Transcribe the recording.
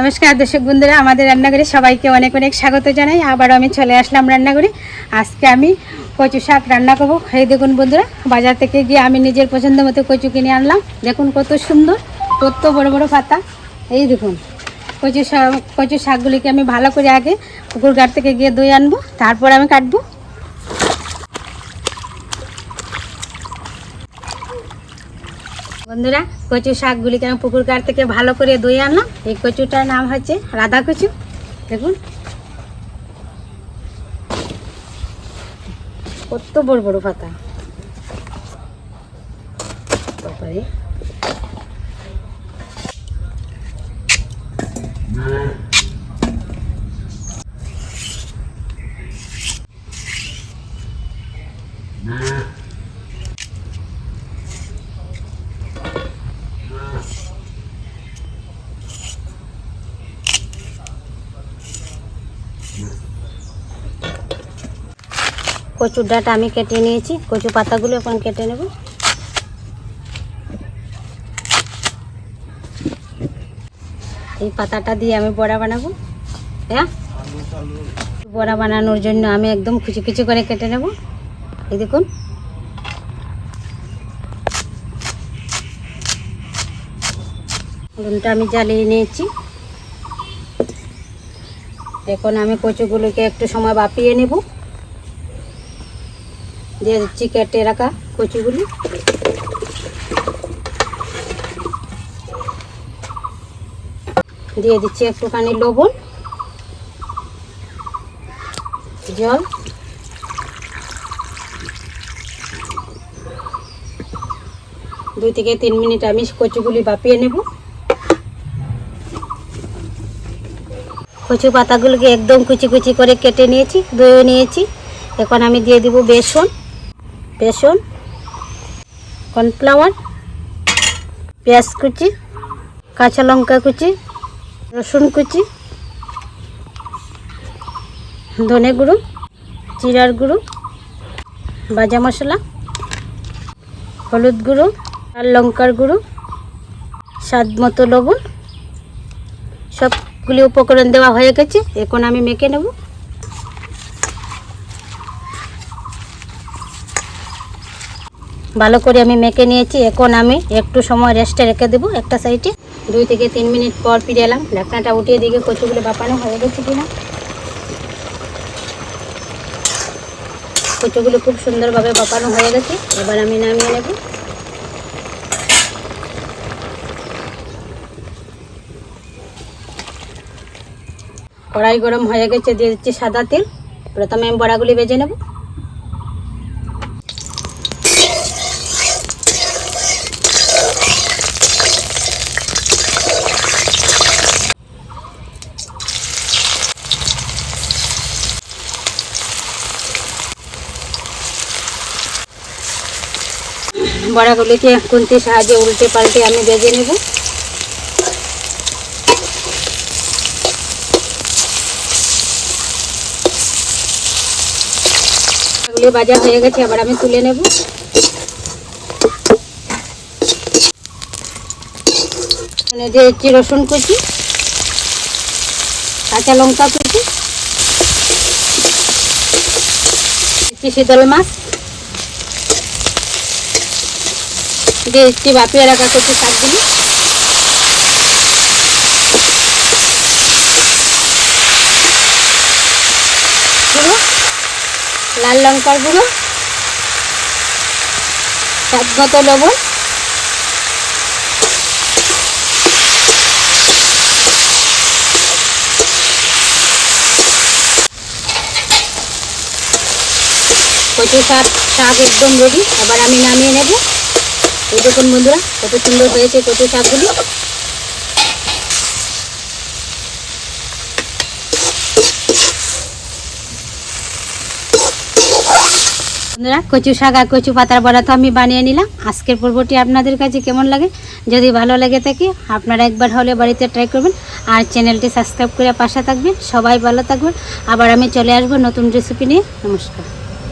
নমস্কার, দর্শক বন্ধুরা, আমাদের রান্নাঘরে সবাইকে অনেক অনেক স্বাগত জানাই। আবার আমি চলে আসলাম রান্নাঘরে। আজকে আমি কচু শাক রান্না করব। এই দেখুন বন্ধুরা, বাজার থেকে গিয়ে আমি নিজের পছন্দ মতো কচু কিনে আনলাম। দেখুন কত সুন্দর, কত বড় বড় পাতা। এই দেখুন, কচু শাক, কচু শাকগুলিকে আমি ভালো করে আগে পুকুর ঘাট থেকে গিয়ে দই আনব। তারপর আমি কাটবো। বন্ধুরা, কচু শাকগুলিকে আমি পুকুর কার থেকে ভালো করে দই আনলাম। এই কচুটার নাম হচ্ছে রাধা কচু। দেখুন। কত বড় বড় পাতা। তারপরে কচুর ডাটা আমি কেটে নিয়েছি। কচু পাতাগুলো এখন কেটে নেব। এই পাতাটা দিয়ে আমি বড়া বানাবো। হ্যাঁ? বড়া বানানোর জন্য আমি একদম কুচি কুচি করে কেটে নেব। এই দেখুন। উনুনটা আমি জ্বালিয়ে নিয়েছি। এখন আমি কচুগুলোকে একটু সময় বাপিয়ে নেব। দিয়ে দিচ্ছি কেটে রাখা কচুগুলি। দিয়ে দিচ্ছি একটুখানি লবণ, জল। দুই থেকে তিন মিনিট আমি কচুগুলি বাপিয়ে নেব। কচু পাতাগুলোকে একদম কুচি কুচি করে কেটে নিয়েছি দইও নিয়েছি। এখন আমি দিয়ে দিব বেসন। বেসন, কর্নফ্লাওয়ার, পেঁয়াজ কুচি, কাঁচা লঙ্কা কুচি, রসুন কুচি, ধনে গুঁড়ো, জিরার গুঁড়ো ভাজা মশলা, হলুদ গুঁড়ো, আর লঙ্কার গুঁড়ো, স্বাদ মতো লবণ। সবগুলি উপকরণ দেওয়া হয়ে গেছে, এখন আমি মেখে নেব। ভালো করে আমি মেখে নিয়েছি। এখন আমি একটু সময় রেস্টে রেখে দেবো একটা সাইডে দুই থেকে তিন মিনিট পর ফিরে এলাম। ঢাকনাটা উঠিয়ে দিকে কচুগুলো বাপানো হয়ে গেছে কিনা। কচুগুলো খুব সুন্দরভাবে বাপানো হয়ে গেছে। এবার আমি নামিয়ে নেব। কড়াই গরম হয়ে গেছে দিয়ে দিচ্ছি সাদা তেল। প্রথমে আমি বড়াগুলি বেজে নেব। বড়াগুলিকে খুন্তির সাহায্যে উল্টে পাল্টে আমি ভেজে নেব। ভাজা হয়ে গেছে আবার আমি তুলে নেব। দিয়েছি রসুন কুচি, কাঁচা লঙ্কা কুচি শীতল মাছ। দিয়ে দিচ্ছি বাপিয়ে রাখা লাল লঙ্কার গুঁড়ো, স্বাদ লবণ। কচু শাক শাক একদম রেডি এবার আমি নামিয়ে নেব। এই দেখুন বন্ধুরা, কত সুন্দর হয়েছে কচু শাকগুলি। বন্ধুরা, কচু শাক আর কচু পাতার বড়া তো আমি বানিয়ে নিলাম। আজকের পর্বটি আপনাদের কাছে কেমন লাগে? যদি ভালো লাগে থাকে, আপনারা একবার হলে বাড়িতে ট্রাই করবেন আর চ্যানেলটি সাবস্ক্রাইব করে পাশে থাকবেন। সবাই ভালো থাকবেন। আবার আমি চলে আসব নতুন রেসিপি নিয়ে। নমস্কার।